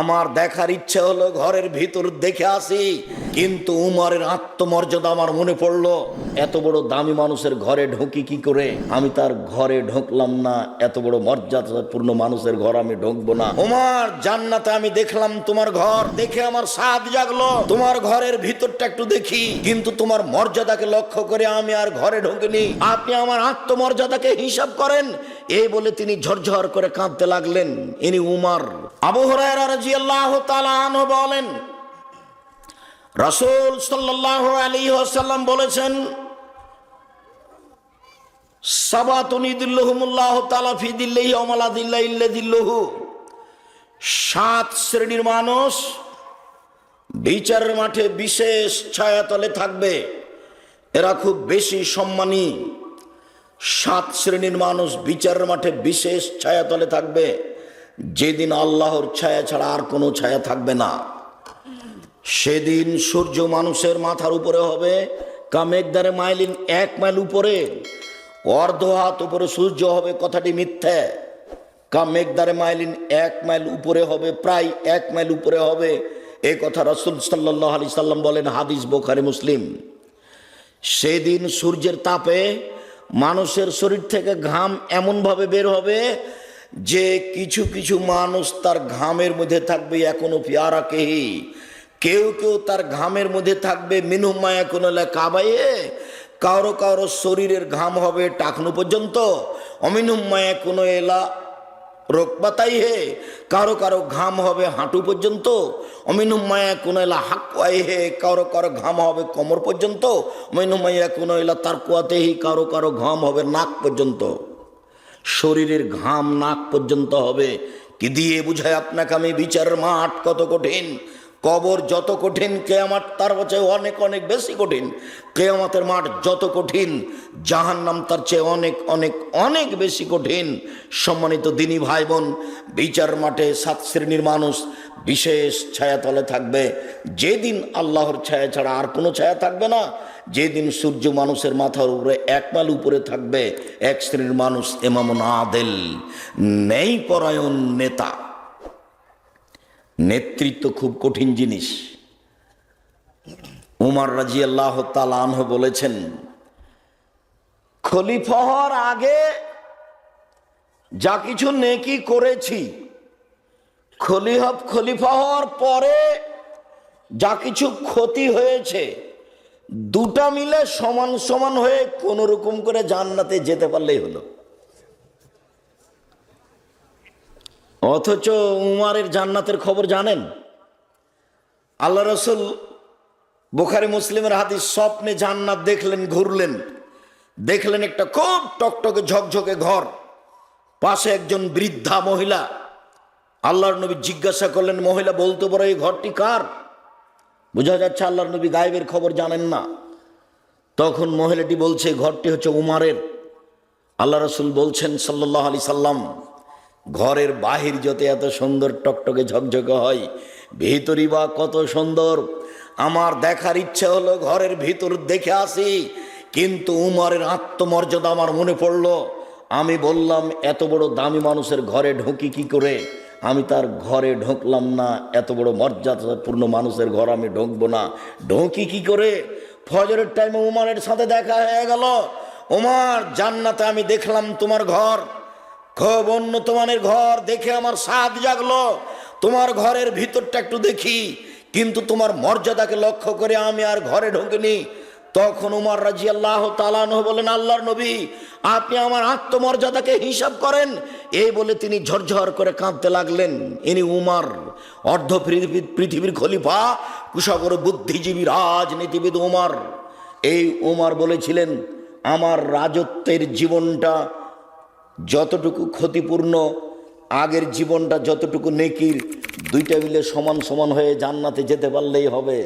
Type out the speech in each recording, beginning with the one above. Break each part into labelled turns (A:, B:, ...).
A: আমার দেখার ইচ্ছে হলো ঘরের ভিতর দেখে আসি। কিন্তু উমরের আত্মমর্যাদা আমার মনে পড়ল, এত বড় দামি মানুষের ঘরে ঢুকি কি করে? আমি তার ঘরে ঢুকলাম না, এত বড় মর্যাদাপূর্ণ মানুষের ঘর আমি ঢুকবো না। উমার, জান্নাতে আমি দেখলাম তোমার ঘর দেখে আমার স্বাদ জাগলো। তোমার ঘরের ভিতরটা একটু দেখি, কিন্তু তোমার মর্যাদাকে লক্ষ্য করে আমি আর ঘরে ঢুকিনি। আপনি আমার আত্মমর্যাদাকে হিসাব করেন এই বলে তিনি ঝরঝর করে কাঁদতে লাগলেন। ইনি উমার। আবু হুরায়রা রাদিয়াল্লাহু তাআলা আনহু বলেন, রাসূল সাল্লাল্লাহু আলাইহি ওয়াসাল্লাম বলেছেন সাত শ্রেণির মানুষ বিচারের মাঠে বিশেষ ছায়াতলে থাকবে। এরা খুব বেশি সম্মানী। সাত শ্রেণির মানুষ বিচারের মাঠে বিশেষ ছায়াতলে থাকবে। যেদিন আল্লাহর ছায়া ছাড়া আর কোনো ছায়া থাকবে না। সেদিন সূর্য মানুষের মাথার উপরে হবে, কামেকদারে মাইলিন এক মাইল উপরে, অর্ধ হাত উপরে সূর্য হবে, কথাটি মিথ্যে। কামেকদারে মাইলিন এক মাইল উপরে হবে, প্রায় এক মাইল উপরে হবে। এ কথা রসুল সাল্লাহ আলি সাল্লাম বলেন, হাদিস বোখারি, মুসলিম। সেদিন সূর্যের তাপে মানুষের শরীর থেকে ঘাম এমনভাবে বের হবে যে কিছু কিছু মানুষ তার ঘামের মধ্যে থাকবে, এখনও পিয়ারা কেহি। কেউ কেউ তার ঘামের মধ্যে থাকবে মিনুমায়া কোনো কাবাইয়ে কারও কারও শরীরের ঘাম হবে টাকনু পর্যন্ত। অমিনুমায়া কোনো এলা রোকবাতাই হে, কারও কারও ঘাম হবে হাঁটু পর্যন্ত অমিনুমায়া কোনো এলা হাকুয়াই হে, কারও কারও ঘাম হবে কোমর পর্যন্ত অমিনুমায়া কোনো এলা তার কুয়াতেহি কারও কারও ঘাম হবে নাক পর্যন্ত। শরীরের ঘাম নাক পর্যন্ত হবে, কি দিয়ে বুঝায় আপনাকে আমি বিচার মাঠ কত কঠিন? কবর যত কঠিন, কেয়ামাত তার চেয়ে অনেক অনেক বেশি কঠিন। কেয়ামাতের মাঠ যত কঠিন, জাহান্নাম তার চেয়ে অনেক অনেক অনেক বেশি কঠিন। সম্মানিত দিনী ভাই বোন বিচার মাঠে সাত শ্রেণির মানুষ বিশেষ ছায়াতলে থাকবে। যেদিন আল্লাহর ছায়া ছাড়া আর কোনো ছায়া থাকবে না, যেদিন সূর্য মানুষের মাথার উপরে এক মাইল উপরে থাকবে, এক শ্রেণির মানুষ এমামন আদেল নেই পরায়ণ নেতা। নেতৃত্ব খুব কঠিন জিনিস। উমার রাজি আল্লাহ তালাহ বলেছেন, খলিফা হওয়ার আগে যা কিছু নেকি করেছি, খলিফা খলিফা হওয়ার পরে যা কিছু ক্ষতি হয়েছে, দুটা মিলে সমান সমান হয়ে কোন রকম করে জান্নাতে যেতে পারলেই হলো। অথচ উমারের জান্নাতের খবর জানেন? আল্লাহ রসুল বোখারি মুসলিমের হাদিস, স্বপ্নে জান্নাত দেখলেন, ঘুরলেন। দেখলেন একটা খুব টকটকে, ঝকঝকে ঘর। পাশে একজন বৃদ্ধা মহিলা। আল্লাহর নবী জিজ্ঞাসা করলেন, মহিলা, বলতে পারো এই ঘরটি কার? বোঝা যাচ্ছে আল্লাহর নবী গায়েবের খবর জানেন না। তখন মহিলাটি বলছে ঘরটি হচ্ছে উমারের। আল্লাহ রসুল বলছেন সাল্লাহ আলি সাল্লাম ঘরের বাহির যত এত সুন্দর টকটকে ঝকঝকে হয়, ভিতরই বা কত সুন্দর? আমার দেখার ইচ্ছে হলো ঘরের ভিতর দেখে আসি, কিন্তু উমারের আত্মমর্যাদা আমার মনে পড়ল। আমি বললাম, এত বড় দামি মানুষের ঘরে ঢুকি কি করে? আমি তার ঘরে ঢুকলাম না, এত বড় মর্যাদাপূর্ণ মানুষের ঘর আমি ঢুকবো না। ঢুকি কি করে? ফজরের টাইমে উমারের সাথে দেখা হয়ে গেল। উমার, জান্নাতে আমি দেখলাম তোমার ঘর। খুব উন্নত মানের ঘর দেখে আমার স্বাদ জাগলো। তোমার ঘরের ভিতরটা একটু দেখি, কিন্তু তোমার মর্যাদাকে লক্ষ্য করে আমি আর ঘরে ঢুকিনি। তখন উমার রাজি আল্লাহ তালানহ বলেন, আল্লাহর নবী, আপনি আমার আত্মমর্যাদাকে হিসাব করেন। এই বলে তিনি ঝরঝর করে কাঁদতে লাগলেন। ইনি উমার, অর্ধ পৃথিবী- পৃথিবীর খলিফা, কুশাগর বুদ্ধিজীবী রাজনীতিবিদ উমার। এই উমার বলেছিলেন, আমার রাজত্বের জীবনটা যতটুকু ক্ষতিপূর্ণ, আগের জীবনটা যতটুকু নেকির, দুইটা মিলে সমান সমান হয়ে জান্নাতে যেতে পারলেই হবে।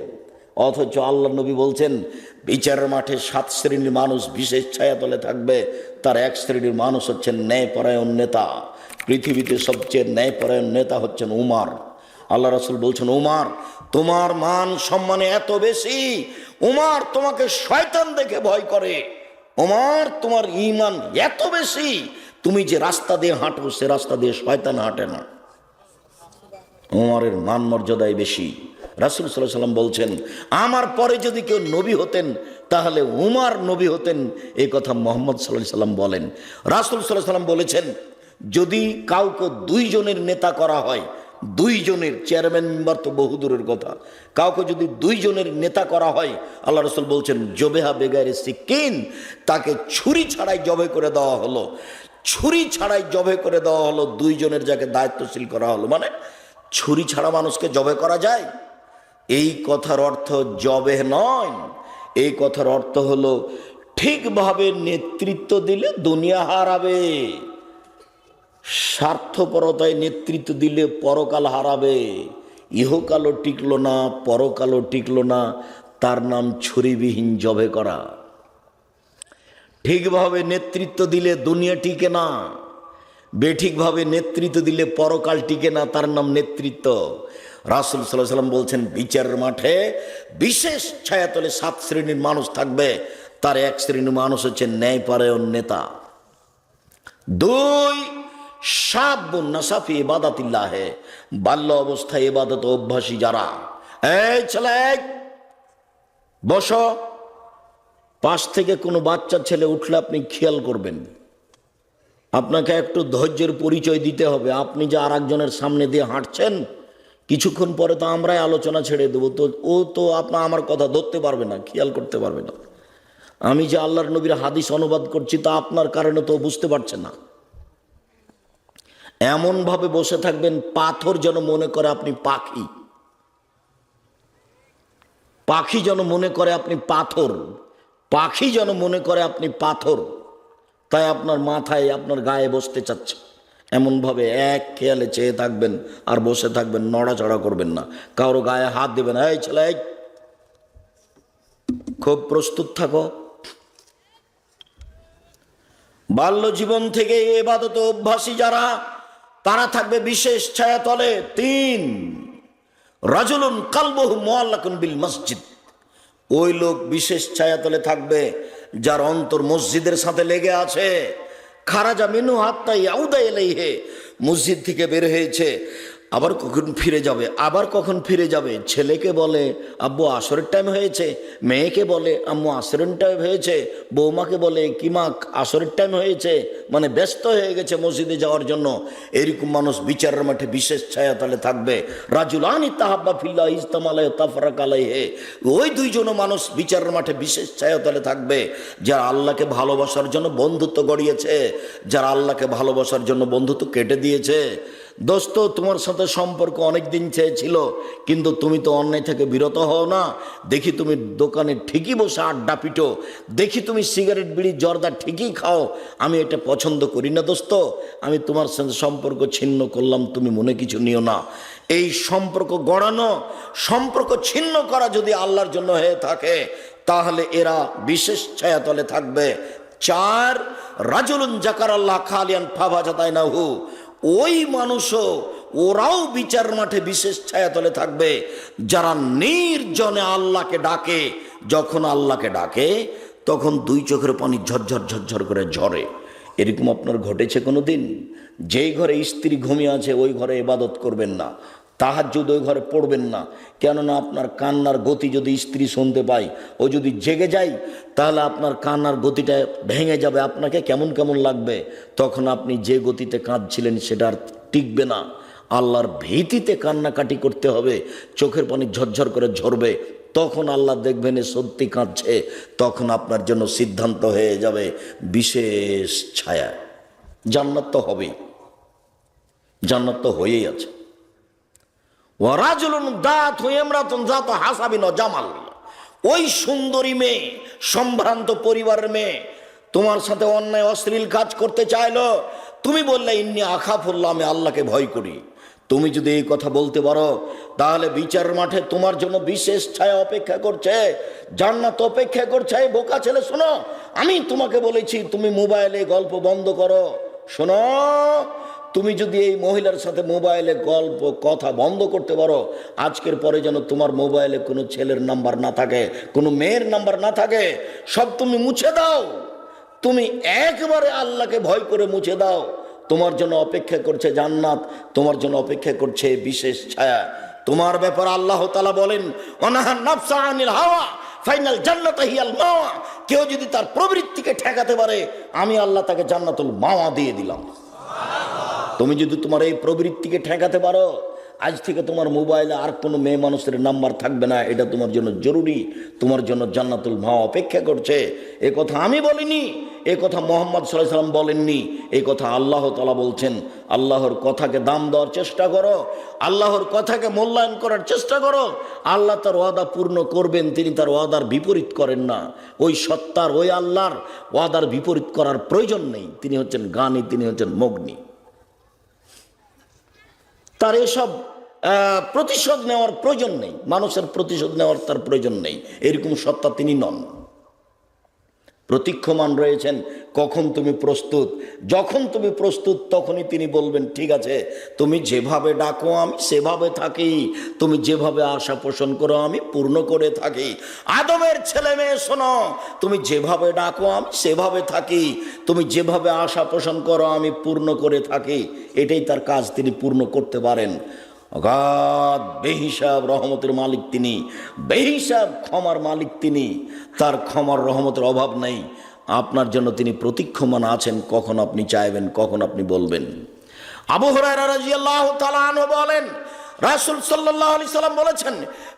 A: অথচ আল্লাহ নবী বলছেন, বিচারের মাঠে সাত শ্রেণির মানুষ বিশেষ ছায়াতলে থাকবে, তার এক শ্রেণির মানুষ হচ্ছেন ন্যায়পরায়ণ নেতা। পৃথিবীতে সবচেয়ে ন্যায়পরায়ণ নেতা হচ্ছেন উমার। আল্লাহ রাসুল বলছেন, উমার, তোমার মান সম্মানে এত বেশি, উমার তোমাকে শয়তান দেখে ভয় করে। ওমার তোমার ইমান এত বেশি তুমি যে রাস্তা দিয়ে হাঁটো, সে রাস্তা দিয়ে শয়তান হাঁটে না। উমারের মান মর্যাদাই বেশি। রাসুল সাল্লাহ সাল্লাম বলছেন, আমার পরে যদি কেউ নবী হতেন, তাহলে উমার নবী হতেন। এই কথা মোহাম্মদ সাল্লাহ সাল্লাম বলেন। রাসুল সাল্লাহ সাল্লাম বলেছেন, যদি কাউকে দুইজনের নেতা করা হয় দুইজনের চেয়ারম্যান মেম্বার তো বহুদূরের কথা। কাউকে যদি দুইজনের নেতা করা হয়, আল্লাহ রসুল বলছেন, জবেহা বেগারে সিকিন তাকে ছুরি ছাড়াই জবে করে দেওয়া হলো। ছুরি ছাড়াই জবে করে দেওয়া হলো, দুইজনের যাকে দায়িত্বশীল করা হলো। মানে ছুরি ছাড়া মানুষকে জবে করা যায়? এই কথার অর্থ জবে নয়। এই কথার অর্থ হলো ঠিকভাবে নেতৃত্ব দিলে দুনিয়া হারাবে। স্বার্থপরতায় নেতৃত্ব দিলে পরকাল হারাবে। ইহকালও টিকলো না, পরকালও টিকলো না। তার নাম ছুরিবিহীন জবে করা। ঠিকভাবে নেতৃত্ব দিলে দুনিয়া টিকে না। বেঠিকভাবে নেতৃত্ব দিলে পরকাল টিকে না, তার নাম নেতৃত্ব। রাসুল সাল্লাহ সাল্লাম বলছেন, বিচারের মাঠে বিশেষ ছায়াতলে সাত শ্রেণির মানুষ থাকবে। তার এক শ্রেণির মানুষ হচ্ছে ন্যায়পরায়ণ নেতা। দুই সাবুন নাসাফি ইবাদাতিল্লাহে, বাল্য অবস্থায় ইবাদত অভ্যাসী যারা। এই ছেলে, বসো। পাশ থেকে কোনো বাচ্চা ছেলে উঠলে আপনি খেয়াল করবেন। আপনাকে একটু ধৈর্যের পরিচয় দিতে হবে। আপনি যে আর একজনের সামনে দিয়ে হাঁটছেন, কিছুক্ষণ পরে তো আমরাই আলোচনা ছেড়ে দেবো। তো ও তো আপনার আমার কথা ধরতে পারবে না, খেয়াল করতে পারবে না। আমি যে আল্লাহর নবীর হাদিস অনুবাদ করছি, তা আপনার কারণে তো বুঝতে পারছে না। এমনভাবে বসে থাকবেন, পাথর যেন মনে করে আপনি পাখি। পাখি যেন মনে করে আপনি পাথর। পাখি যেন মনে করে আপনি পাথর, তাই আপনার মাথায়, আপনার গায়ে বসতে চাচ্ছে। এমনভাবে এক খেয়ালে চেয়ে থাকবেন আর বসে থাকবেন, নড়াচড়া করবেন না। কারও গায়ে হাত দেবেন, এই ছেলে। খুব প্রস্তুত থাকো। বাল্য জীবন থেকে এবাদত অভ্যাসী যারা, তারা থাকবে বিশেষ ছায়াতলে। তিন, রাজুলুন কালবহু মোয়াল্লাকুন বিল মসজিদ। ওই লোক বিশেষ ছায়াতলে থাকবে, যার অন্তর মসজিদের সাথে লেগে আছে। খারাজা মিনু হাত্তা আউদা এলেই হে মসজিদ থেকে বের হয়েছে। আবার কখন ফিরে যাবে? আবার কখন ফিরে যাবে? ছেলেকে বলে, আব্বু, আসরের টাইম হয়েছে। মেয়েকে বলে, আম্মু, আসরের টাইম হয়েছে। বৌমাকে বলে কিমা আসরের টাইম হয়েছে? মানে ব্যস্ত হয়ে গেছে মসজিদে যাওয়ার জন্য। এরকম মানুষ বিচারের মাঠে বিশেষ ছায়াতলে থাকবে। রাজুল রাজুলানি তাহাব্বা ফিল্লা ইস্তামালয় তাফরাক আলাইহে। ওই দুইজন মানুষ বিচারের মাঠে বিশেষ ছায়াতলে থাকবে। যারা আল্লাহকে ভালোবাসার জন্য বন্ধুত্ব গড়িয়েছে, যারা আল্লাহকে ভালোবাসার জন্য বন্ধুত্ব কেটে দিয়েছে। দোস্ত, তোমার সাথে সম্পর্ক অনেক দিন চেয়েছিল, কিন্তু তুমি তো অন্যায় থেকে বিরত হও না। দেখি তুমি দোকানে ঠিকই বসে আড্ডা পিটো। দেখি তুমি সিগারেট, বিড়ি, জর্দা ঠিকই খাও। আমি এটা পছন্দ করি না দোস্ত। আমি তোমার সাথে সম্পর্ক ছিন্ন করলাম, তুমি মনে কিছু নিও না। এই সম্পর্ক গড়ানো, সম্পর্ক ছিন্ন করা যদি আল্লাহর জন্য হয়ে থাকে, তাহলে এরা বিশেষ ছায়াতলে থাকবে। চার, রাজুলুন জাকার আল্লাহ খালিয়ান হু ওই মানুষও ওরাও বিচার মাঠে বিশেষ ছায়াতলে থাকবে। যারা নির্জনে আল্লাহকে ডাকে, যখন আল্লাহকে ডাকে, তখন দুই চোখের পানি ঝরঝর ঝরঝর করে ঝরে। এরকম আপনার ঘটেছে কোনো দিন যেই ঘরে স্ত্রী ঘুমিয়ে আছে, ওই ঘরে এবাদত করবেন না। তাহার যদি ওই ঘরে পড়বেন না। কেননা আপনার কান্নার গতি যদি স্ত্রী শুনতে পায়, ও যদি জেগে যায়, তাহলে আপনার কান্নার গতিটা ভেঙে যাবে, আপনাকে কেমন কেমন লাগবে? তখন আপনি যে গতিতে কাঁদছিলেন সেটা আর টিকবে না। আল্লাহর ভীতিতে কান্নাকাটি করতে হবে, চোখের পানি ঝরঝর করে ঝরবে। তখন আল্লাহ দেখবেন এ সত্যি কাঁদছে, তখন আপনার জন্য সিদ্ধান্ত হয়ে যাবে বিশেষ ছায়া। জান্নাত তো হবেই। জান্নাত তো হয়েই আছে। ওয়ারাজুলুন দাঁত হয়ে এমরাতুন জাত হাসাবিন জামাল। ওই সুন্দরী মেয়ে, সম্ভ্রান্ত পরিবারের মেয়ে, তোমার সাথে অন্যায় অশ্লীল কাজ করতে চাইলো, তুমি বললে, ইন্নি আখাফুল্লাহ, আমি আল্লাহকে ভয় করি। তুমি যদি এই কথা বলতে পারো, তাহলে বিচার মাঠে তোমার জন্য বিশেষ ছায়া অপেক্ষা করছে, জান্নাত অপেক্ষা করছে। বোকা ছেলে, শোনো, আমি তোমাকে বলেছি, তুমি মোবাইলে গল্প বন্ধ করো। শোনো তুমি যদি এই মহিলার সাথে মোবাইলে গল্প, কথা বন্ধ করতে পারো, আজকের পরে যেন তোমার মোবাইলে কোনো ছেলের নাম্বার না থাকে, কোনো মেয়ের নাম্বার না থাকে, সব তুমি মুছে দাও। তুমি একবারে আল্লাহকে ভয় করে মুছে দাও। তোমার জন্য অপেক্ষা করছে জান্নাত, তোমার জন্য অপেক্ষা করছে বিশেষ ছায়া। তোমার ব্যাপার আল্লাহ তালা বলেন হাওয়া, ফাইনাল জান্নাত হিয়াল মাওয়া। কেউ যদি তার প্রবৃত্তিকে ঠেকাতে পারে, আমি আল্লাহ তাকে জান্নাতুল মাওয়া দিয়ে দিলাম। তুমি যদি তোমার এই প্রবৃত্তিকে ঠেকাতে পারো, আজ থেকে তোমার মোবাইলে আর কোনো মেয়ে মানুষের নাম্বার থাকবে না, এটা তোমার জন্য জরুরি, তোমার জন্য জান্নাতুল মা অপেক্ষা করছে। এ কথা আমি বলিনি, এ কথা মোহাম্মদ সাল্লাহ সাল্লাম বলেননি এই কথা আল্লাহ তালা বলছেন। আল্লাহর কথাকে দাম দেওয়ার চেষ্টা করো, আল্লাহর কথাকে মূল্যায়ন করার চেষ্টা করো। আল্লাহ তার ওয়াদা পূর্ণ করবেন, তিনি তার ওয়াদার বিপরীত করেন না। ওই সত্তার, ওই আল্লাহর ওয়াদার বিপরীত করার প্রয়োজন নেই, তিনি হচ্ছেন গানি, তিনি হচ্ছেন মগ্নি। তার এসব প্রতিশোধ নেওয়ার প্রয়োজন নেই। মানুষের প্রতিশোধ নেওয়ার তার প্রয়োজন নেই। এরকম সত্তা তিনি নন। প্রতীক্ষমান রয়েছেন, কখন তুমি প্রস্তুত? যখন তুমি প্রস্তুত, তখনই তিনি বলবেন, ঠিক আছে, তুমি যেভাবে ডাকো, আমি সেভাবে থাকি। তুমি যেভাবে আশা পোষণ করো, আমি পূর্ণ করে থাকি। আদমের ছেলে মেয়ে, শোনো, তুমি যেভাবে ডাকো, আমি সেভাবে থাকি। তুমি যেভাবে আশা পোষণ করো, আমি পূর্ণ করে থাকি। এটাই তার কাজ, তিনি পূর্ণ করতে পারেন। অগাধ, বেহিসাব রহমতের মালিক তিনি। বেহিসাব ক্ষমার মালিক তিনি। তার ক্ষমার রহমতের অভাব নেই। আপনার জন্য তিনি প্রতীক্ষমান আছেন। কখন আপনি চাইবেন, কখন আপনি বলবেন? আবু রাদিয়াল্লাহু তাআলা বলেন, রাসূল সাল্লাল্লাহু আলাইহি সাল্লাম বলেছেন,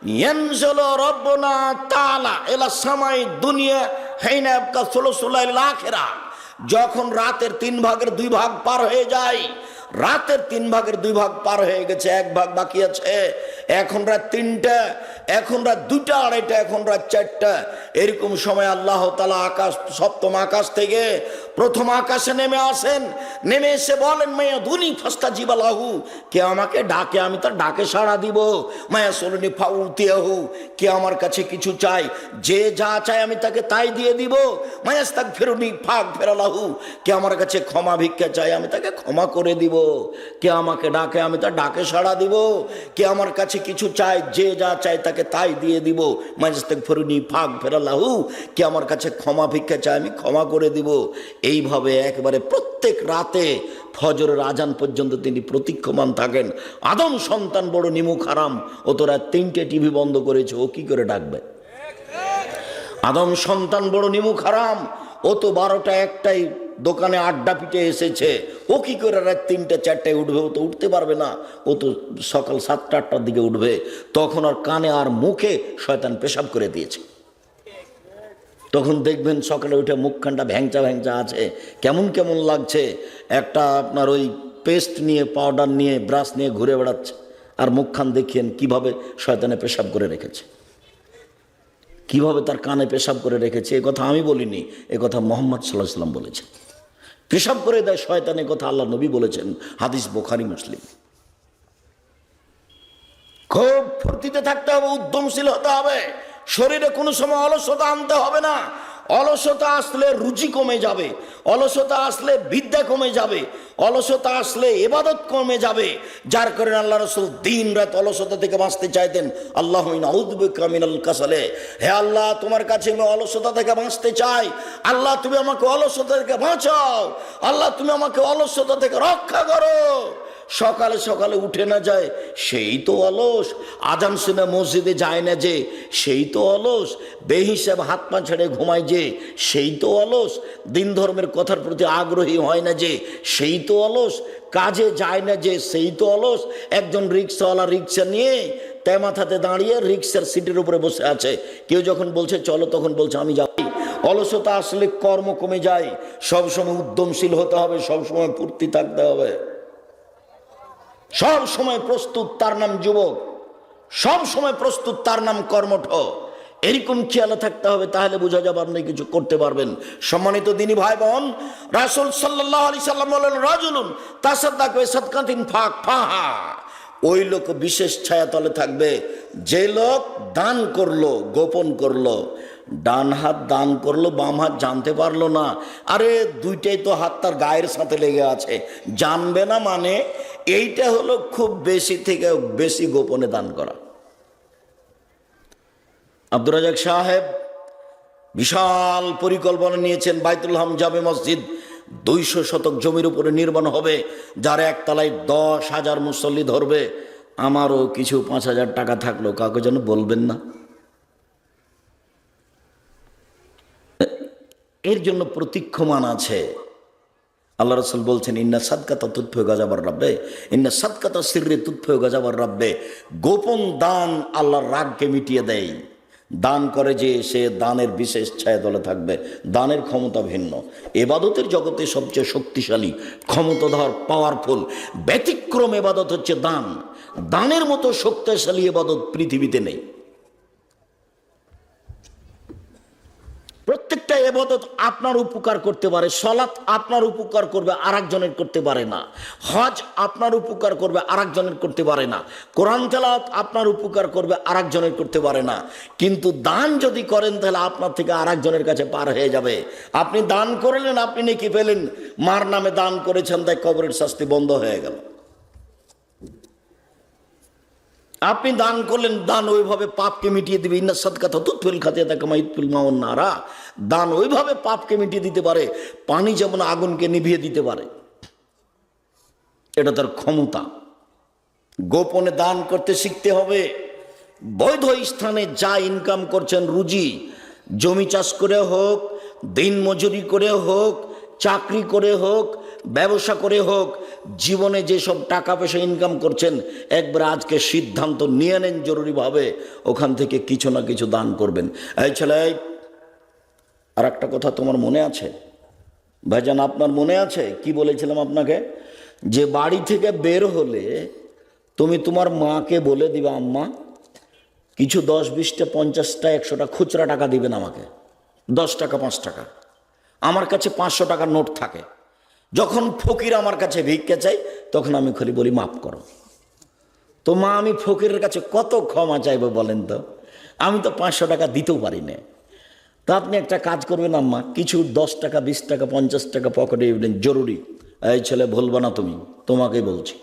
A: ইয়ানজুলু রাব্বুনা তাআলা ইলা সামাই দুনিয়া হাইনা ইয়াবকা সুলুসুলাইল আখিরা। যখন রাতের তিন ভাগের দুই ভাগ পার হয়ে যায় রাতের তিন ভাগের দুই ভাগ পার হয়ে গেছে, এক ভাগ বাকি আছে। এখন রাত তিনটা, এখন রাত দুটা, আড়াইটা, এখন রাত চারটা। এরকম সময় আল্লাহ তালা আকাশ, সপ্তম আকাশ থেকে প্রথম আকাশে নেমে আসেন। নেমে এসে বলেন, মায়া দুনি ফাস্তা জীবালাহু কে আমাকে ডাকে, আমি তার ডাকে সাড়া দিব। মায়া সলনি ফাউতিয়াহু। কে আমার কাছে কিছু চাই যে যা চায় আমি তাকে তাই দিয়ে দিব। মায়াস্তাক ফেরুনি ফাঁক ফেরালাহু কে আমার কাছে ক্ষমা ভিক্ষা চাই আমি তাকে ক্ষমা করে দিব। কে আমাকে ডাকে, আমি তা ডাকে সাড়া দিব। কে আমার কাছে কিছু চায়, যে যা চায় তাকে তাই দিয়ে দিব। মায়াস্তাক ফেরুনি ফাঁক ফেরালাহু কে আমার কাছে ক্ষমা ভিক্ষা চায়, আমি ক্ষমা করে দিব। এইভাবে একবারে প্রত্যেক রাতে ফজরের আজান পর্যন্ত তিনি প্রতীক্ষমান থাকেন। আদম সন্তান বড় নিমুখ হারাম। ও তোরা তিনটে টিভি বন্ধ করেছে, ও কি করে ডাকবে? আদম সন্তান বড় নিমুখ হারাম। ও তো বারোটা একটাই দোকানে আড্ডা পিটে এসেছে। ও কি করে রাত তিনটে চারটায় উঠবে? ও তো উঠতে পারবে না। ও তো সকাল সাতটা, আটটার দিকে উঠবে। তখন আর কানে আর মুখে শয়তান পেশাব করে দিয়েছে। তখন দেখবেন সকালে উঠে মুখখানটা ভ্যাংচা ভ্যাংচা আছে। কেমন কেমন লাগছে? একটা আপনার ওই পেস্ট নিয়ে, পাউডার নিয়ে, ব্রাশ নিয়ে ঘুরে বেড়াচ্ছে। আর মুখখান দেখিয়েন কীভাবে শয়তানে পেশাব করে রেখেছে। কীভাবে তার কানে পেশাব করে রেখেছে? এ কথা আমি বলিনি। এ কথা মোহাম্মদ সাল্লাহ সাল্লাম বলেছেন। পেশাব করে দেয় শয়তানের কথা আল্লাহ নবী বলেছেন, হাদিস বোখারি, মুসলিম। খুব ফুর্তিতে থাকতে হবে, উদ্যমশীল হতে হবে, শরীরে কোনো সময় অলসতা আনতে হবে না। অলসতা আসলে রুচি কমে যাবে, অলসতা আসলে বিদ্যা কমে যাবে, অলসতা আসলে এবাদত কমে যাবে। যার কারণে আল্লাহ রসুল দিন রাত অলসতা থেকে বাঁচতে চাইতেন। আল্লাহ কামিনাল কাসালে। হে আল্লাহ, তোমার কাছে আমি অলসতা থেকে বাঁচতে চাই। আল্লাহ, তুমি আমাকে অলসতা থেকে বাঁচাও। আল্লাহ, তুমি আমাকে অলসতা থেকে রক্ষা করো। সকালে সকালে উঠে না যায়, সেই তো অলস। আজান শুনে মসজিদে যায় না যে, সেই তো অলস। বেহিসাব হাত পা ছেড়ে ঘুমায় যে, সেই তো অলস। দিন ধর্মের কথার প্রতি আগ্রহী হয় না যে, সেই তো অলস। কাজে যায় না যে, সেই তো অলস। একজন রিক্সাওয়ালা রিক্সা নিয়ে তেমাথাতে দাঁড়িয়ে রিক্সার সিটের উপরে বসে আছে। কেউ যখন বলছে, চলো, তখন বলছে, আমি যাই অলসতা আসলে কর্ম কমে যায়। সবসময় উদ্যমশীল হতে হবে, সবসময় ফুর্তি থাকতে হবে। সব সময় প্রস্তুত তার নাম যুবক, সব সময় প্রস্তুত তার নাম কর্মঠ। এরকম খেয়ালে থাকতে হবে, তাহলে বোঝা যাবে আপনি কিছু করতে পারবেন। সম্মানিত দিনী ভাই বোন রাসুল সাল্লাহ আলি সাল্লাম বলেন, রাজুলুন তাসাদ্দাক ফাঁক ফাহা। ওই লোক বিশেষ ছায়াতলে থাকবে। যে লোক দান করল, গোপন করল, ডান হাত দান করল, বাম হাত জানতে পারল না, আরে দুইটাই তো হাত তার গায়ের সাথে লেগে আছে। জানবে না মানে এইটা হলো খুব বেশি থেকে বেশি গোপনে দান করা। আব্দুর রাজাক সাহেব বিশাল পরিকল্পনা নিয়েছেন, বাইতুল হাম জামে মসজিদ দুইশো শতক জমির উপরে নির্মাণ হবে, যার একতলায় দশ হাজার মুসল্লি ধরবে। আমারও কিছু পাঁচ হাজার টাকা থাকল, কাউকে যেন বলবেন না। এর জন্য প্রতীক্ষমান আছে আল্লাহ রসুল বলছেন, ইন্না সাদকাতা তুৎফ গজাবার রাব্বে। ইন্না সাদকাতা সিররে তুৎফ গাজাবার রাব্বে। গোপন দান আল্লাহর রাগকে মিটিয়ে দেয়। দান করে যে সে দানের বিশেষ ছায়া দলে থাকবে। দানের ক্ষমতা ভিন্ন। এবাদতের জগতে সবচেয়ে শক্তিশালী, ক্ষমতাধর পাওয়ারফুল ব্যতিক্রম এবাদত হচ্ছে দান। দানের মতো শক্তিশালী এবাদত পৃথিবীতে নেই। প্রত্যেকটা এবাদত আপনার উপকার করতে পারে, সলাৎ আপনার উপকার করবে আর একজনের করতে পারে না। হজ আপনার উপকার করবে আর একজনের করতে পারে না। কোরআন তেলাওয়াত আপনার উপকার করবে আর একজনের করতে পারে না। কিন্তু দান যদি করেন, তাহলে আপনার থেকে আরেকজনের কাছে পার হয়ে যাবে। আপনি দান করলেন, আপনি নাকি পেলেন। মার নামে দান করেছেন, তাই কবরের শাস্তি বন্ধ হয়ে গেল। আপনি দান করলেন, দান ওইভাবে পাপকে মিটিয়ে দিবে। ইন্না সদকাতা তুৎফিল খাতে তাকে মাইতুল মাউন নারা। দান ওইভাবে পাপকে মিটিয়ে দিতে পারে, পানি যেমন আগুনকে নিভিয়ে দিতে পারে। এটা তার ক্ষমতা। গোপনে দান করতে শিখতে হবে। বৈধ স্থানে যা ইনকাম করছেন রুজি, জমি চাষ করে হোক, দিন মজুরি করে হোক, চাকরি করে হোক ব্যবসা করে হোক, জীবনে যেসব টাকা পয়সা ইনকাম করছেন, একবার আজকে সিদ্ধান্ত নিয়ে নেন জরুরিভাবে, ওখান থেকে কিছু না কিছু দান করবেন। এই ছেলে আর একটা কথা তোমার মনে আছে? ভাইজান, আপনার মনে আছে? কি বলেছিলাম আপনাকে? যে বাড়ি থেকে বের হলে তুমি তোমার মাকে বলে দিবে, আম্মা, কিছু দশ বিশটা পঞ্চাশটা একশোটা খুচরা টাকা দিবেন আমাকে। দশ টাকা, পাঁচ টাকা। আমার কাছে পাঁচশো টাকার নোট থাকে। যখন ফকির আমার কাছে ভিক্ষা চাই তখন আমি খালি বলি, মাফ করো। তো মা, আমি ফকিরের কাছে কত ক্ষমা চাইব বলেন তো? আমি তো পাঁচশো টাকা দিতেও পারি না। তা আপনি একটা কাজ করবেন আম্মা, কিছু দশ টাকা, বিশ টাকা, পঞ্চাশ টাকা পকেটে জরুরি। এই ছেলে ভুলবা না তুমি তোমাকে বলছি।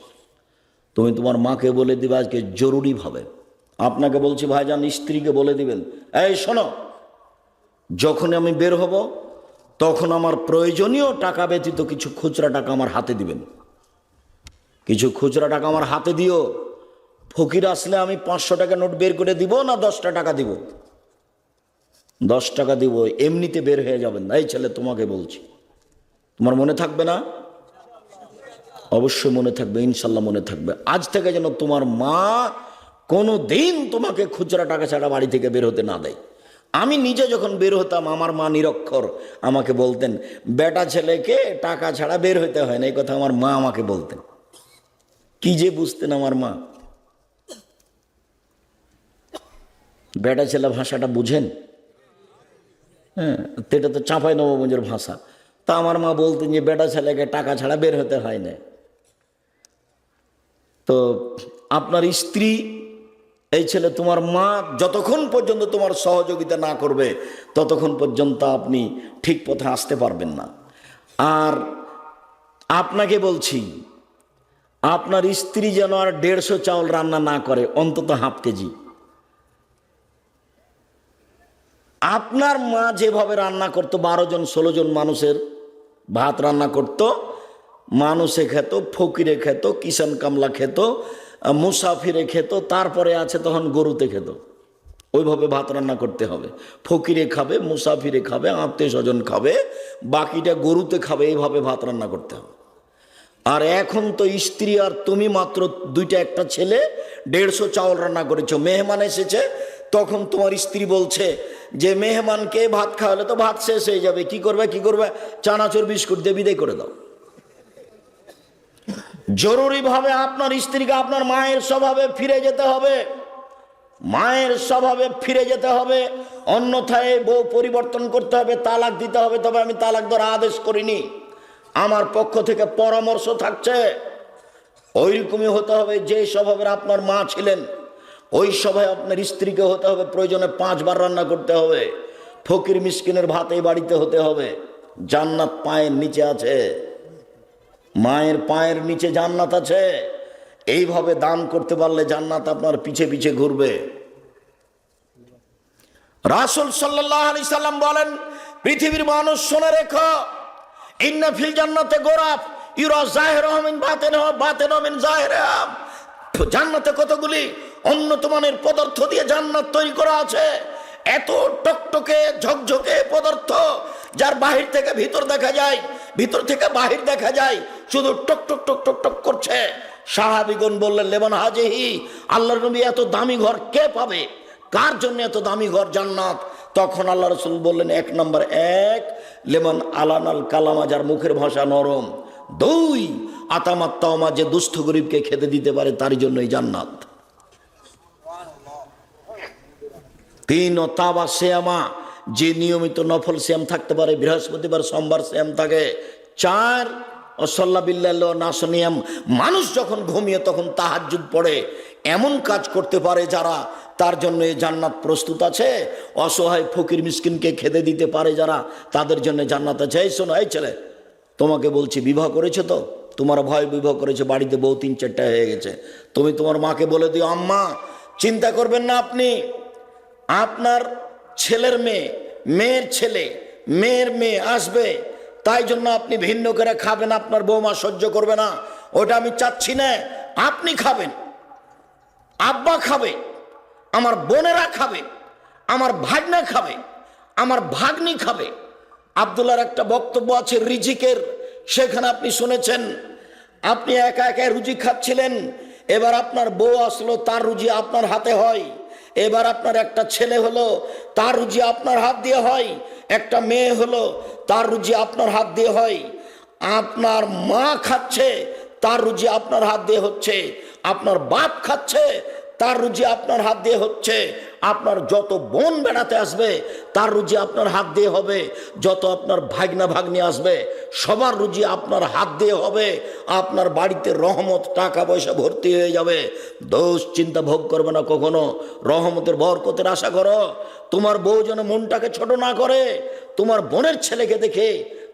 A: তুমি তোমার মাকে বলে দিবে আজকে জরুরিভাবে। আপনাকে বলছি, ভাইজান, স্ত্রীকে বলে দিবেন। এই শোনো যখন আমি বের হব তখন আমার প্রয়োজনীয় টাকা ব্যতীত কিছু খুচরা টাকা আমার হাতে দিবেন। কিছু খুচরা টাকা আমার হাতে দিও। ফকির আসলে আমি পাঁচশো টাকা নোট বের করে দিব না দশটা টাকা দিব? দশ টাকা দিব, এমনিতে বের হয়ে যাবেন না। এই ছেলে তোমাকে বলছি। তোমার মনে থাকবে না? অবশ্যই মনে থাকবে, ইনশাল্লাহ মনে থাকবে। আজ থেকে যেন তোমার মা কোনো দিন তোমাকে খুচরা টাকা ছাড়া বাড়ি থেকে বের হতে না দেয়। আমি নিজে যখন বের হতাম, আমার মা নিরক্ষর আমাকে বলতেন, বেটা ছেলেকে টাকা ছাড়া বের হতে হয় না। এই কথা আমার মা আমাকে বলতেন। কি যে বুঝতেন আমার মা। বেটা ছেলে ভাষাটা বুঝেন? হ্যাঁ এটা তো চাঁপাই নবগঞ্জের ভাষা। তা আমার মা বলতেন যে, বেটা ছেলেকে টাকা ছাড়া বের হতে হয় না। তো আপনার স্ত্রী এই ছেলে তোমার মা যতক্ষণ পর্যন্ত তোমার সহযোগিতা না করবে, ততক্ষণ পর্যন্ত আপনি ঠিক পথে আসতে পারবেন না। আর আপনাকে বলছি, আপনার স্ত্রী যেন আর দেড়শো চাউল রান্না না করে, অন্তত হাফ কেজি। আপনার মা যেভাবে রান্না করতো, বারো জন, ষোলো জন মানুষের ভাত রান্না করত, মানুষে খেত, ফকিরে খেত কিষান কামলা খেত মুসাফিরে খেত, তারপরে আছে তখন গরুতে খেত। ওইভাবে ভাত রান্না করতে হবে। ফকিরে খাবে মুসাফিরে খাবে আত্মীয় স্বজন খাবে, বাকিটা গরুতে খাবে, এইভাবে ভাত রান্না করতে হবে। আর এখন তো স্ত্রী আর তুমি মাত্র দুইটা একটা ছেলে, দেড়শো চাউল রান্না করেছ, মেহমান এসেছে, তখন তোমার স্ত্রী বলছে যে, মেহমানকে ভাত খাওয়ালে তো ভাত শেষ হয়ে যাবে, কি করবে কি করবে? চানাচুর, বিস্কুট দিয়ে বিদায় করে দাও। জরুরিভাবে আপনার স্ত্রীকে আপনার মায়ের স্বভাবে ফিরে যেতে হবে। মায়ের স্বভাবে ফিরে যেতে হবে। অন্যথায় বউ পরিবর্তন করতে হবে, তালাক দিতে হবে, তবে আমি তালাক দেওয়ার আদেশ করিনি। আমার পক্ষ থেকে পরামর্শ থাকছে, ওইরকমই হতে হবে যে স্বভাবের আপনার মা ছিলেন, ওই সভায় আপনার স্ত্রীকে হতে হবে, প্রয়োজনে পাঁচবার রান্না করতে হবে, ফকির মিসকিনের ভাত এই বাড়িতে হতে হবে, জান্নাত পায়ের নিচে আছে। মায়ের পায়ের নিচে জান্নাত আছে। এইভাবে দান করতে পারলে জান্নাত আপনার পিছে পিছে ঘুরবে। রাসুল সাল্লাহ সাল্লাম বলেন, পৃথিবীর মানুষ শুনে রেখো, ইন্না ফিল জান্নাতে গোরাফ, ইউরা জাহের মিন বাতেন বাতেন মিন জাহের জান্নাতে কতগুলি উন্নত মানের পদার্থ দিয়ে জান্নাত তৈরি করা আছে। এত টকটকে, ঝকঝকে পদার্থ যার বাহির থেকে ভিতর দেখা যায়, ভিতর থেকে বাহির দেখা যায়, শুধু টক টক টক টক টক করছে। সাহাবিগণ বললেন, লেমন হাজেহি, আল্লাহর নবী এত দামি ঘর কে পাবে? কার জন্য এত দামি ঘর জান্নাত? তখন আল্লাহ রসুল বললেন, এক নম্বর এক, লেমন আলানাল কালামা যার মুখের ভাষা নরম। দুই আতামাত্তাওমা যে দুস্থ গরিবকে খেতে দিতে পারে তার জন্যই জান্নাত। তিন তাবা শ্যামা যে নিয়মিত নফল শ্যাম থাকতে পারে, বৃহস্পতিবার, সোমবার শ্যাম থাকে। চার, অসল্লা বিল্লাহ নাসনিয়াম, মানুষ যখন ঘুমিয়ে তখন তাহাজ্জুদ পড়ে। এমন কাজ করতে পারে যারা, তার জন্য এই জান্নাত প্রস্তুত আছে। অসহায় ফকির মিসকিনকে খেদে দিতে পারে যারা, তাদের জন্য জান্নাত আছে। এই শোনো, এই ছেলে, তোমাকে বলছি, বিবাহ করেছে তো? তোমার ভয় বিবাহ করেছে, বাড়িতে বউ তিন চারটা হয়ে গেছে। তুমি তোমার মাকে বলে দিও, আম্মা, চিন্তা করবেন না আপনি। আপনার ছেলের মেয়ে, মেয়ের ছেলে, মেয়ের মেয়ে আসবে, তাই জন্য আপনি ভিন্ন করে খাবেন, আপনার বৌমা সহ্য করবে না। ওটা আমি চাচ্ছি না, আপনি খাবেন, আব্বা খাবে, আমার বোনেরা খাবে, আমার ভাগনা খাবে, আমার ভাগ্নি খাবে। আবদুল্লার একটা বক্তব্য আছে, রিজিকের, সেখানে আপনি শুনেছেন, আপনি একা একা রুজি খাচ্ছিলেন, এবার আপনার বউ আসলো, তার রুজি আপনার হাতে হয়। এবার আপনার একটা ছেলে হলো, তার রুজি আপনার হাত দিয়ে হয়। একটা মেয়ে হলো, তার রুজি আপনার হাত দিয়ে হয়। আপনার মা খাচ্ছে, তার রুজি আপনার হাত দিয়ে হচ্ছে। আপনার বাপ খাচ্ছে তার রুজি আপনার হাত দিয়ে হচ্ছে। আপনার যত বোন বেড়াতে আসবে, তার রুজি আপনার হাত দিয়ে হবে। যত আপনার ভাগনা ভাগ্নি আসবে, সবার রুজি আপনার হাত দিয়ে হবে। আপনার বাড়িতে রহমত টাকা পয়সা ভর্তি হয়ে যাবে। দোষ চিন্তা ভোগ করবে না কখনো। রহমতের বরকতের আশা করো। তোমার বউ যেন মনটাকে ছোট না করে, তোমার বোনের ছেলেকে দেখে,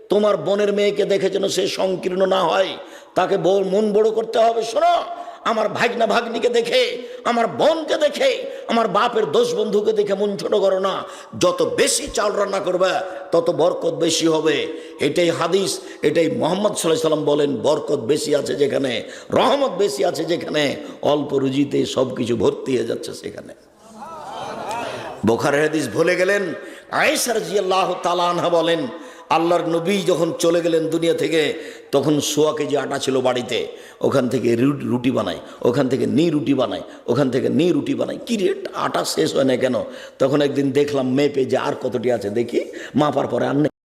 A: তোমার বোনের মেয়েকে দেখে যেন সে সংকীর্ণ না হয়। তাকে বউ মন বড় করতে হবে, শোনো। আমার ভাগনা ভাগ্নিকে দেখে, আমার বোনকে দেখে, আমার বাপের দোষ বন্ধুকে দেখে মন ছোট করো না। যত বেশি চাল রান্না করবে, তত বরকত বেশি হবে। এটাই হাদিস, এটাই মোহাম্মদ সাল্লাহ সাল্লাম বলেন, বরকত বেশি আছে যেখানে, রহমত বেশি আছে যেখানে, অল্প রুজিতে সব কিছু ভর্তি হয়ে যাচ্ছে সেখানে। বোখারের হাদিস ভুলে গেলেন আয়েসার জিয়াল্লাহ তালানহা বলেন আল্লাহর নবী যখন চলে গেলেন দুনিয়া থেকে, তখন সোয়া কেজি আটা ছিল বাড়িতে, ওখান থেকে রুটি বানাই ওখান থেকে নি রুটি বানাই ওখান থেকে নি রুটি বানাই কী রেট আটা শেষ হয় না কেন তখন একদিন দেখলাম মেপে যে আর কতটি আছে, দেখি, মাপার পরে আর।